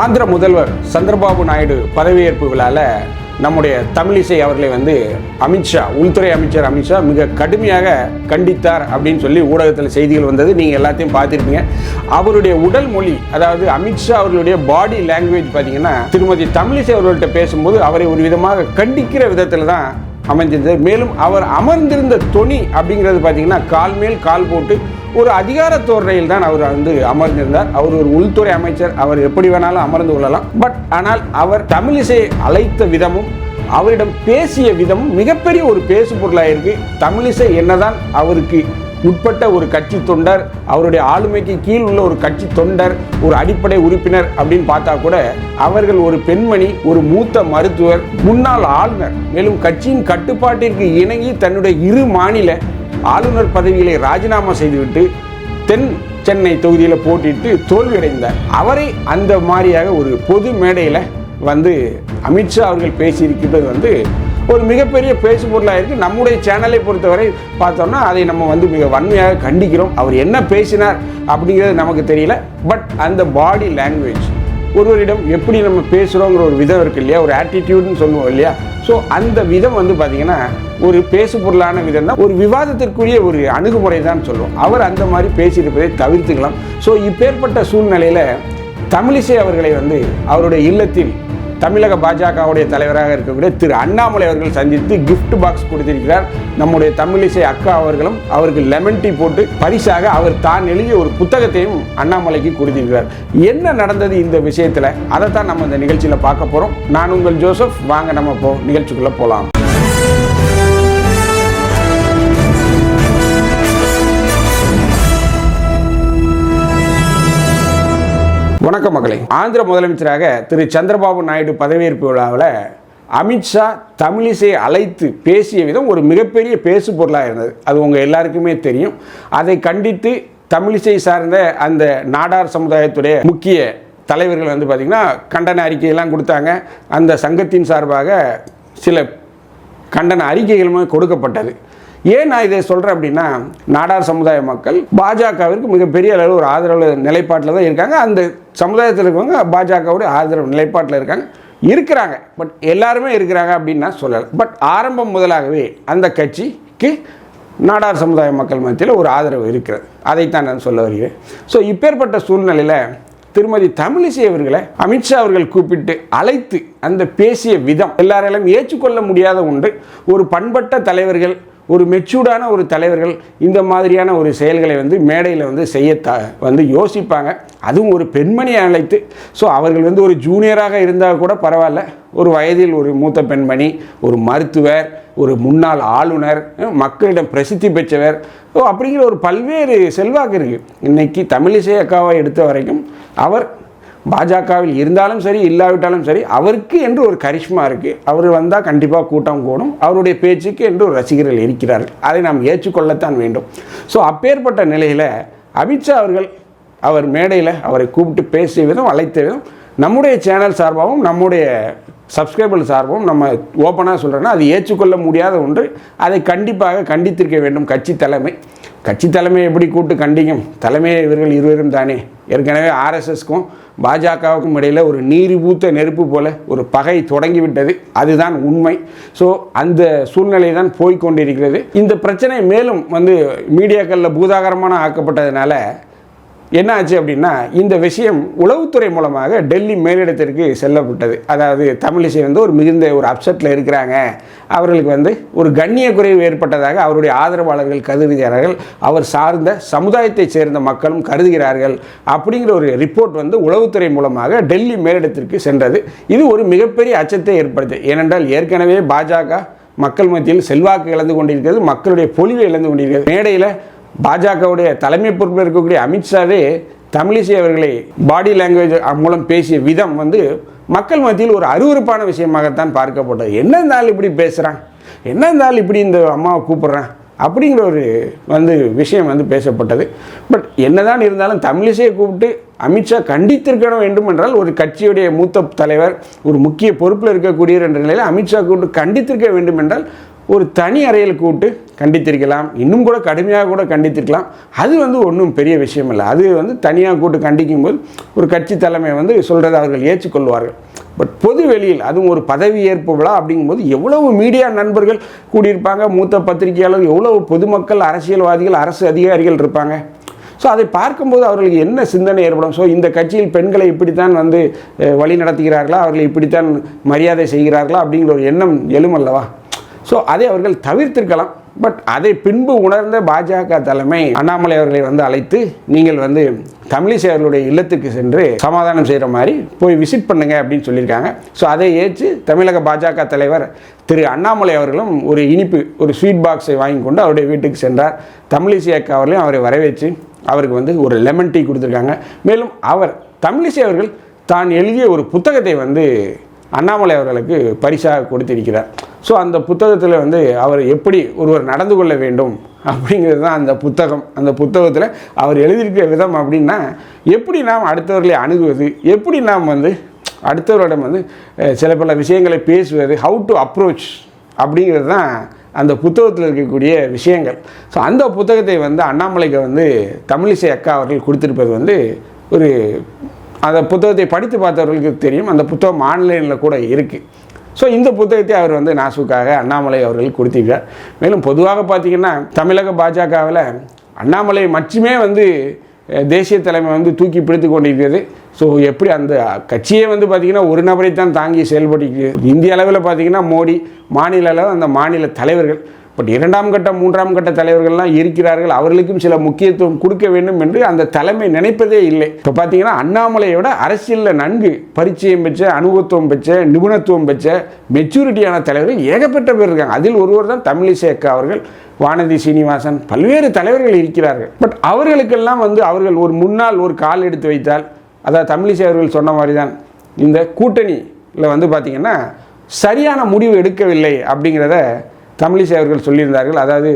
ஆந்திர முதல்வர் சந்திரபாபு நாயுடு பதவியேற்பு விழாவில் நம்முடைய தமிழிசை அவர்களை வந்து அமித்ஷா உள்துறை அமைச்சர் அமித்ஷா மிக கடுமையாக கண்டித்தார் அப்படின்னு சொல்லி ஊடகத்தில் செய்திகள் வந்தது. நீங்கள் எல்லாத்தையும் பார்த்துருப்பீங்க. அவருடைய உடல் மொழி அதாவது அமித்ஷா அவர்களுடைய பாடி லாங்குவேஜ் பார்த்தீங்கன்னா திருமதி தமிழிசை அவர்கள்ட்ட பேசும்போது அவரை ஒரு விதமாக கண்டிக்கிற விதத்தில் தான் அமைஞ்சிருந்தது மேலும் அவர் அமர்ந்திருந்த தொனி அப்படிங்கிறது பார்த்தீங்கன்னா கால் மேல் கால் போட்டு ஒரு அதிகார தோரணையில் தான் அவர் வந்து அமர்ந்திருந்தார். அவர் ஒரு உள்துறை அமைச்சர். அவர் எப்படி வேணாலும் அமர்ந்து கொள்ளலாம். பட் ஆனால் அவர் தமிழிசை அழைத்த விதமும் அவரிடம் பேசிய விதமும் மிகப்பெரிய ஒரு பேசு பொருளாக இருக்கு தமிழிசை என்னதான் அவருக்கு உட்பட்ட ஒரு கட்சி தொண்டர் அவருடைய ஆளுமைக்கு கீழ் உள்ள ஒரு கட்சி தொண்டர் ஒரு அடிப்படை உறுப்பினர் அப்படின்னு பார்த்தா கூட அவர்கள் ஒரு பெண்மணி ஒரு மூத்த மருத்துவர் முன்னாள் ஆளுநர். மேலும் கட்சியின் கட்டுப்பாட்டிற்கு இணங்கி தன்னுடைய இரு மாநில ஆளுநர் பதவிகளை ராஜினாமா செய்துவிட்டு தென் சென்னை தொகுதியில் போட்டிட்டு தோல்வியடைந்தார். அவரை அந்த மாதிரியாக ஒரு பொது மேடையில் வந்து அமித்ஷா அவர்கள் பேசியிருக்கிறது வந்து ஒரு மிகப்பெரிய பேசு பொருளாக இருக்குது நம்முடைய சேனலை பொறுத்தவரை பார்த்தோம்னா அதை நம்ம வந்து மிக வன்மையாக கண்டிக்கிறோம். அவர் என்ன பேசினார் அப்படிங்கிறது நமக்கு தெரியல. பட் அந்த பாடி லாங்குவேஜ் ஒருவரிடம் எப்படி நம்ம பேசுகிறோங்கிற ஒரு விதம் இருக்கு இல்லையா? ஒரு ஆட்டிடியூட்னு சொல்லுவோம் இல்லையா? ஸோ அந்த விதம் வந்து பார்த்திங்கன்னா ஒரு பேசு பொருளான விதம் தான். ஒரு விவாதத்திற்குரிய ஒரு அணுகுமுறை தான் சொல்லுவோம். அவர் அந்த மாதிரி பேசியிருப்பதை தவிர்த்துக்கலாம். ஸோ இப்பேற்பட்ட சூழ்நிலையில் தமிழிசை அவர்களை வந்து அவருடைய இல்லத்தில் தமிழக பாஜகவுடைய தலைவராக இருக்கக்கூடிய திரு அண்ணாமலை அவர்கள் சந்தித்து கிஃப்ட் பாக்ஸ் கொடுத்திருக்கிறார். நம்முடைய தமிழிசை அக்கா அவர்களும் அவருக்கு லெமன் டீ போட்டு பரிசாக அவர் தான் எழுதிய ஒரு புத்தகத்தையும் அண்ணாமலைக்கு கொடுத்திருக்கிறார். என்ன நடந்தது இந்த விஷயத்தில்? அதைத்தான் நம்ம இந்த நிகழ்ச்சியில் பார்க்க போகிறோம் நான் உங்கள் ஜோசப். வாங்க நம்ம போ நிகழ்ச்சிக்குள்ளே போகலாம் வணக்கம் மகளே. ஆந்திர முதலமைச்சராக திரு சந்திரபாபு நாயுடு பதவியேற்பு விழாவில் அமித்ஷா தமிழிசை அழைத்து பேசிய விதம் ஒரு மிகப்பெரிய பேசு பொருளாக இருந்தது. அது உங்கள் எல்லாருக்குமே தெரியும். அதை கண்டித்து தமிழிசை சார்ந்த அந்த நாடார் சமுதாயத்துடைய முக்கிய தலைவர்கள் வந்து பார்த்திங்கன்னா கண்டன அறிக்கையெல்லாம் கொடுத்தாங்க. அந்த சங்கத்தின் சார்பாக சில கண்டன அறிக்கைகளுமே கொடுக்கப்பட்டது. ஏன் நான் இதை சொல்கிறேன் அப்படின்னா நாடார் சமுதாய மக்கள் பாஜகவிற்கு மிகப்பெரிய அளவு ஒரு ஆதரவு நிலைப்பாட்டில் தான் இருக்காங்க. அந்த சமுதாயத்தில் இருக்கவங்க பாஜகவுடைய ஆதரவு நிலைப்பாட்டில் இருக்காங்க. இருக்கிறாங்க. பட் எல்லாருமே இருக்கிறாங்க அப்படின்னு நான் சொல்லலை. பட் ஆரம்பம் முதலாகவே அந்த கட்சிக்கு நாடார் சமுதாய மக்கள் மத்தியில் ஒரு ஆதரவு இருக்கிறது. அதைத்தான் நான் சொல்ல வருகிறேன். ஸோ இப்பேற்பட்ட சூழ்நிலையில் திருமதி தமிழிசை அவர்களை அமித்ஷா அவர்கள் கூப்பிட்டு அழைத்து அந்த பேசிய விதம் எல்லாராலும் ஏற்றுக்கொள்ள முடியாத ஒன்று ஒரு பண்பட்ட தலைவர்கள் ஒரு மெச்சூர்டான ஒரு தலைவர்கள் இந்த மாதிரியான ஒரு செயல்களை வந்து மேடையில் வந்து செய்ய த வந்து யோசிப்பாங்க. அதுவும் ஒரு பெண்மணியை அழைத்து. ஸோ அவர்கள் வந்து ஒரு ஜூனியராக இருந்தால் கூட பரவாயில்ல. ஒரு வயதில் ஒரு மூத்த பெண்மணி ஒரு மருத்துவர் ஒரு முன்னாள் ஆளுநர் மக்களிடம் பிரசித்தி பெற்றவர். ஸோ அப்படிங்கிற ஒரு பல்வேறு செல்வாக்கு இருக்குது இன்றைக்கி தமிழிசை அக்காவை எடுத்த வரைக்கும் அவர் பாஜகவில் இருந்தாலும் சரி இல்லாவிட்டாலும் சரி அவருக்கு என்று ஒரு கரிஷ்மா இருக்குது அவர் வந்தால் கண்டிப்பாக கூட்டம் கூடும். அவருடைய பேச்சுக்கு என்று ஒரு ரசிகர்கள் இருக்கிறார்கள். அதை நாம் ஏற்றுக்கொள்ளத்தான் வேண்டும். ஸோ அப்பேற்பட்ட நிலையில் அமித்ஷா அவர்கள் அவர் மேடையில் அவரை கூப்பிட்டு பேசிய விதம் அழைத்த விதம் நம்முடைய சேனல் சார்பாகவும் நம்முடைய சப்ஸ்கிரைபர் சார்பாகவும் நம்ம ஓப்பனாக சொல்கிறோன்னா அது ஏற்றுக்கொள்ள முடியாத ஒன்று. அதை கண்டிப்பாக கண்டித்திருக்க வேண்டும் கட்சி தலைமை. கட்சி தலைமை எப்படி கூட்டு கண்டிக்கும்? தலைமையை இவர்கள் இருவரும் தானே. ஏற்கனவே ஆர்எஸ்எஸ்க்கும் பாஜகவுக்கும் இடையில் ஒரு நீரிபூத்த நெருப்பு போல ஒரு பகை தொடங்கிவிட்டது. அதுதான் உண்மை. ஸோ அந்த சூழ்நிலை தான் போய்கொண்டிருக்கிறது இந்த பிரச்சனை மேலும் வந்து மீடியாக்களில் பூதாகரமான ஆக்கப்பட்டதுனால என்ன ஆச்சு அப்படின்னா இந்த விஷயம் உளவுத்துறை மூலமாக டெல்லி மேலிடத்திற்கு செல்லப்பட்டது. அதாவது தமிழிசை வந்து ஒரு மிகுந்த ஒரு அப்செட்டில் இருக்கிறாங்க. அவர்களுக்கு வந்து ஒரு கண்ணிய குறைவு ஏற்பட்டதாக அவருடைய ஆதரவாளர்கள் கருதுகிறார்கள். அவர் சார்ந்த சமுதாயத்தைச் சேர்ந்த மக்களும் கருதுகிறார்கள் அப்படிங்கிற ஒரு ரிப்போர்ட் வந்து உளவுத்துறை மூலமாக டெல்லி மேலிடத்திற்கு சென்றது. இது ஒரு மிகப்பெரிய அச்சத்தை ஏற்படுத்தியது ஏனென்றால் ஏற்கனவே பாஜக மக்கள் மத்தியில் செல்வாக்கு இழந்து கொண்டிருக்கிறது மக்களுடைய பொலிவை இழந்து கொண்டிருக்கிறது. மேடையில் பாஜகவுடைய தலைமை பொறுப்பில் இருக்கக்கூடிய அமித்ஷாவே தமிழிசை அவர்களை பாடி லாங்குவேஜ் மூலம் பேசிய விதம் வந்து மக்கள் மத்தியில் ஒரு அருவருப்பான விஷயமாகத்தான் பார்க்கப்பட்டது. என்ன இருந்தாலும் இப்படி பேசுகிறான் என்ன இருந்தாலும் இப்படி இந்த அம்மாவை கூப்பிட்றான்? அப்படிங்கிற ஒரு வந்து விஷயம் வந்து பேசப்பட்டது. பட் என்னதான் இருந்தாலும் தமிழிசையை கூப்பிட்டு அமித்ஷா கண்டித்திருக்க வேண்டும் என்றால் ஒரு கட்சியுடைய மூத்த தலைவர் ஒரு முக்கிய பொறுப்பில் இருக்கக்கூடியவர் என்ற நிலையில் அமித்ஷா கூப்பிட்டு கண்டித்திருக்க வேண்டும் என்றால் ஒரு தனி அறையில் கூப்பிட்டு கண்டித்திருக்கலாம். இன்னும் கூட கடுமையாக கூட கண்டித்திருக்கலாம். அது வந்து ஒன்றும் பெரிய விஷயம் இல்லை. அது வந்து தனியாக கூட்டு கண்டிக்கும் போது ஒரு கட்சி தலைமை வந்து சொல்கிறத அவர்கள் ஏற்றுக்கொள்வார்கள். பட் பொது வெளியில் அதுவும் ஒரு பதவி ஏற்பு விழா அப்படிங்கும்போது எவ்வளவு மீடியா நண்பர்கள் கூடியிருப்பாங்க மூத்த பத்திரிகையாளர் எவ்வளவு பொதுமக்கள் அரசியல்வாதிகள் அரசு அதிகாரிகள் இருப்பாங்க. ஸோ அதை பார்க்கும்போது அவர்களுக்கு என்ன சிந்தனை ஏற்படும்? ஸோ இந்த கட்சியில் பெண்களை இப்படித்தான் வந்து வழி நடத்துகிறார்களா? அவர்களை இப்படித்தான் மரியாதை செய்கிறார்களா? அப்படிங்கிற ஒரு எண்ணம் எழும் அல்லவா? ஸோ அதை அவர்கள் தவிர்த்திருக்கலாம். பட் அதை பின்பு உணர்ந்த பாஜக தலைமை அண்ணாமலை அவர்களை வந்து அழைத்து நீங்கள் வந்து தமிழிசை அவர்களுடைய இல்லத்துக்கு சென்று சமாதானம் செய்கிற மாதிரி போய் விசிட் பண்ணுங்க அப்படின்னு சொல்லியிருக்காங்க. ஸோ அதை ஏற்று தமிழக பாஜக தலைவர் திரு அண்ணாமலை அவர்களும் ஒரு இனிப்பு ஒரு ஸ்வீட் பாக்ஸை வாங்கி கொண்டு அவருடைய வீட்டுக்கு சென்றார். தமிழிசை அக்கா அவர்களையும் அவரை வரவேற்று அவருக்கு வந்து ஒரு லெமன் டீ கொடுத்துருக்காங்க. மேலும் அவர் தமிழிசை அவர்கள் தான் எழுதிய ஒரு புத்தகத்தை வந்து அண்ணாமலை அவர்களுக்கு பரிசாக கொடுத்திருக்கிறார். ஸோ அந்த புத்தகத்தில் வந்து அவர் எப்படி ஒருவர் நடந்து கொள்ள வேண்டும் அப்படிங்கிறது தான் அந்த புத்தகம். அந்த புத்தகத்தில் அவர் எழுதியிருக்கிற விதம் அப்படின்னா எப்படி நாம் அடுத்தவர்களை அணுகுவது? எப்படி நாம் வந்து அடுத்தவரிடம் வந்து சில பல விஷயங்களை பேசுவது? ஹவு டு அப்ரோச் அப்படிங்கிறது தான் அந்த புத்தகத்தில் இருக்கக்கூடிய விஷயங்கள். ஸோ அந்த புத்தகத்தை வந்து அண்ணாமலைக்கு வந்து தமிழிசை அக்கா அவர்கள் கொடுத்துருப்பது வந்து ஒரு அந்த புத்தகத்தை படித்து பார்த்தவர்களுக்கு தெரியும். அந்த புத்தகம் ஆன்லைனில் கூட இருக்குது ஸோ இந்த புத்தகத்தை அவர் வந்து நாசுக்காக அண்ணாமலை அவர்கள் கொடுத்திருக்கார். மேலும் பொதுவாக பார்த்தீங்கன்னா தமிழக பாஜகவில் அண்ணாமலை மட்டுமே வந்து தேசிய தலைமை வந்து தூக்கி பிடித்து கொண்டிருக்கிறது. ஸோ எப்படி அந்த கட்சியே வந்து பார்த்திங்கன்னா ஒரு நபரை தான் தாங்கி செயல்பட்டு இந்திய அளவில் பார்த்திங்கன்னா மோடி மாநில அளவில் அந்த மாநில தலைவர்கள். பட் இரண்டாம் கட்ட மூன்றாம் கட்ட தலைவர்கள்லாம் இருக்கிறார்கள். அவர்களுக்கும் சில முக்கியத்துவம் கொடுக்க வேண்டும் என்று அந்த தலைமை நினைப்பதே இல்லை. இப்போ பார்த்தீங்கன்னா அண்ணாமலையோட அரசியலில் நன்கு பரிச்சயம் பெற்ற அனுபவத்துவம் பெற்ற நிபுணத்துவம் பெற்ற மெச்சூரிட்டியான தலைவர்கள் ஏகப்பட்ட பேர் இருக்காங்க. அதில் ஒருவர் தான் தமிழிசை அக்கா அவர்கள் வானதி சீனிவாசன் பல்வேறு தலைவர்கள் இருக்கிறார்கள். பட் அவர்களுக்கெல்லாம் வந்து அவர்கள் ஒரு முன்னால் ஒரு கால் எடுத்து வைத்தால் அதாவது தமிழிசை அவர்கள் சொன்ன மாதிரி தான் இந்த கூட்டணியில் வந்து பார்த்திங்கன்னா சரியான முடிவு எடுக்கவில்லை அப்படிங்கிறத தமிழிசை அவர்கள் சொல்லியிருந்தார்கள். அதாவது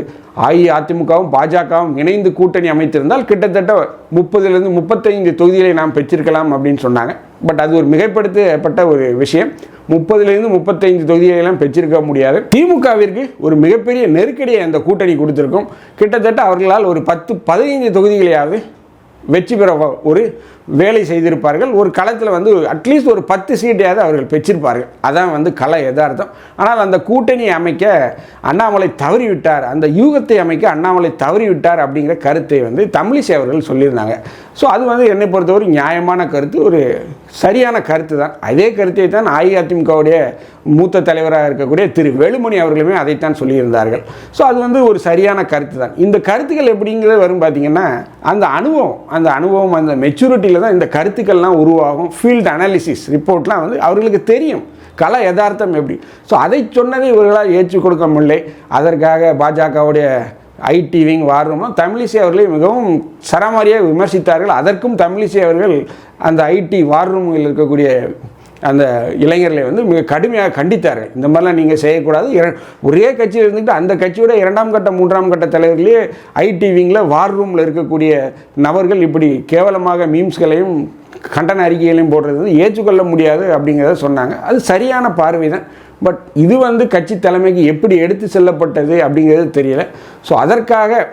அஇஅதிமுகவும் பாஜகவும் இணைந்து கூட்டணி அமைத்திருந்தால் கிட்டத்தட்ட முப்பதுலேருந்து முப்பத்தைந்து தொகுதிகளை நாம் பெற்றிருக்கலாம் அப்படின்னு சொன்னாங்க. பட் அது ஒரு மிகைப்படுத்தப்பட்ட ஒரு விஷயம். முப்பதுலேருந்து முப்பத்தைந்து தொகுதிகளெல்லாம் பெற்றிருக்க முடியாது. திமுகவிற்கு ஒரு மிகப்பெரிய நெருக்கடியை அந்த கூட்டணி கொடுத்துருக்கும். கிட்டத்தட்ட அவர்களால் ஒரு பத்து பதினைந்து தொகுதிகளையாவது வெற்றி பெற ஒரு வேலை செய்திருப்பார்கள். ஒரு களத்தில் வந்து அட்லீஸ்ட் ஒரு பத்து சீட்டையாவது அவர்கள் பெற்றிருப்பார்கள். அதான் வந்து கலை எதார்த்தம் ஆனால் அந்த கூட்டணியை அமைக்க அண்ணாமலை தவறிவிட்டார். அந்த யூகத்தை அமைக்க அண்ணாமலை தவறிவிட்டார் அப்படிங்கிற கருத்தை வந்து தமிழிசை அவர்கள் சொல்லியிருந்தாங்க. ஸோ அது வந்து என்னை பொறுத்தவரை நியாயமான கருத்து. ஒரு சரியான கருத்து தான் அதே கருத்தை தான் அஇஅதிமுகவுடைய மூத்த தலைவராக இருக்கக்கூடிய திரு வேலுமணி அவர்களுமே அதைத்தான் சொல்லியிருந்தார்கள். ஸோ அது வந்து ஒரு சரியான கருத்து தான் இந்த கருத்துக்கள் எப்படிங்கிறது வரும் பார்த்தீங்கன்னா அந்த அனுபவம் அந்த அனுபவம் அந்த மெச்சூரிட்டியில் தான் இந்த கருத்துக்கள்லாம் உருவாகும். ஃபீல்டு அனாலிசிஸ் ரிப்போர்ட்லாம் வந்து அவர்களுக்கு தெரியும். கலை யதார்த்தம் எப்படி? ஸோ அதை சொன்னதை இவர்களால் ஏற்றுக் கொடுக்க முடியலை. அதற்காக பாஜகவுடைய ஐடி விங் வாரமும் தமிழிசை அவர்களை மிகவும் சரமாரியாக விமர்சித்தார்கள். அதற்கும் தமிழிசை அவர்கள் அந்த ஐடி வார் ரூமில் இருக்கக்கூடிய அந்த இளைஞர்களை வந்து மிக கடுமையாக கண்டித்தார்கள். இந்த மாதிரிலாம் நீங்கள் செய்யக்கூடாது. இர- ஒரே கட்சியில் இருந்துக்கிட்டு அந்த கட்சியோட இரண்டாம் கட்ட மூன்றாம் கட்ட தலைவர்களே ஐடிவிங்கில் வார் ரூமில் இருக்கக்கூடிய நபர்கள் இப்படி கேவலமாக மீம்ஸ்களையும் கண்டன அறிக்கைகளையும் போடுறது வந்து ஏற்றுக்கொள்ள முடியாது அப்படிங்கிறத சொன்னாங்க. அது சரியான பார்வை தான். பட் இது வந்து கட்சி தலைமைக்கு எப்படி எடுத்து செல்லப்பட்டது அப்படிங்கிறது தெரியல. ஸோ அதற்காக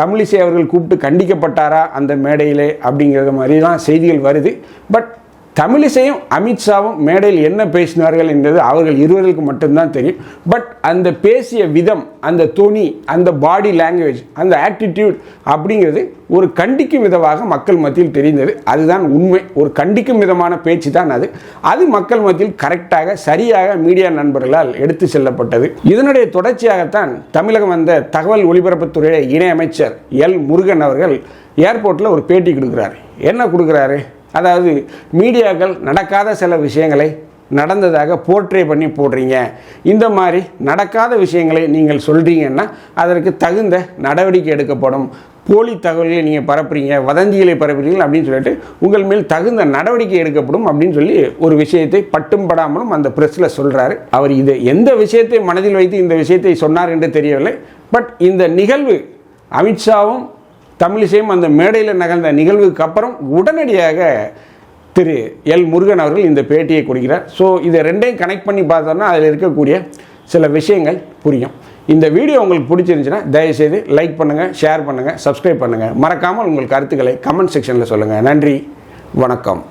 தமிழிசை அவர்கள் கூப்பிட்டு கண்டிக்கப்பட்டாரா அந்த மேடையிலே அப்படிங்கிறது மாதிரி தான் செய்திகள் வருது. பட் தமிழிசையும் அமித்ஷாவும் மேடையில் என்ன பேசினார்கள் என்பது அவர்கள் இருவர்களுக்கு மட்டும்தான் தெரியும். பட் அந்த பேசிய விதம் அந்த துணி அந்த பாடி லாங்குவேஜ் அந்த ஆட்டிடியூட் அப்படிங்கிறது ஒரு கண்டிக்கும் விதமாக மக்கள் மத்தியில் தெரிந்தது. அதுதான் உண்மை. ஒரு கண்டிக்கும் விதமான பேச்சு தான் அது. அது மக்கள் மத்தியில் கரெக்டாக சரியாக மீடியா நண்பர்களால் எடுத்து செல்லப்பட்டது. இதனுடைய தொடர்ச்சியாகத்தான் தமிழகம் வந்த தகவல் ஒலிபரப்புத்துறை இணையமைச்சர் எல் முருகன் அவர்கள் ஏர்போர்ட்டில் ஒரு பேட்டி கொடுக்குறாரு. என்ன கொடுக்குறாரு? அதாவது மீடியாக்கள் நடக்காத சில விஷயங்களை நடந்ததாக போர்ட்ரே பண்ணி போடுறீங்க. இந்த மாதிரி நடக்காத விஷயங்களை நீங்கள் சொல்கிறீங்கன்னா அதற்கு தகுந்த நடவடிக்கை எடுக்கப்படும். போலி தகவல்களை நீங்கள் பரப்புறீங்க வதந்திகளை பரப்புறீங்க அப்படின்னு சொல்லிட்டு உங்கள் மேல் தகுந்த நடவடிக்கை எடுக்கப்படும் அப்படின்னு சொல்லி ஒரு விஷயத்தை பட்டும் படாமலும் அந்த ப்ரெஸ்ஸில் சொல்கிறாரு அவர் இது எந்த விஷயத்தை மனதில் வைத்து இந்த விஷயத்தை சொன்னார் என்று தெரியவில்லை. பட் இந்த நிகழ்வு அமித்ஷாவும் தமிழிசையும் அந்த மேடையில் நகர்ந்த நிகழ்வுக்கு அப்புறம் உடனடியாக திரு எல் முருகன் அவர்கள் இந்த பேட்டியை கொடுக்கிறார். ஸோ இதை ரெண்டையும் கனெக்ட் பண்ணி பார்த்தோம்னா அதில் இருக்கக்கூடிய சில விஷயங்கள் புரியும். இந்த வீடியோ உங்களுக்கு பிடிச்சிருந்துச்சுன்னா தயவுசெய்து லைக் பண்ணுங்கள் ஷேர் பண்ணுங்கள் சப்ஸ்கிரைப் பண்ணுங்கள் மறக்காமல் உங்கள் கருத்துக்களை கமெண்ட் செக்ஷனில் சொல்லுங்கள் நன்றி வணக்கம்.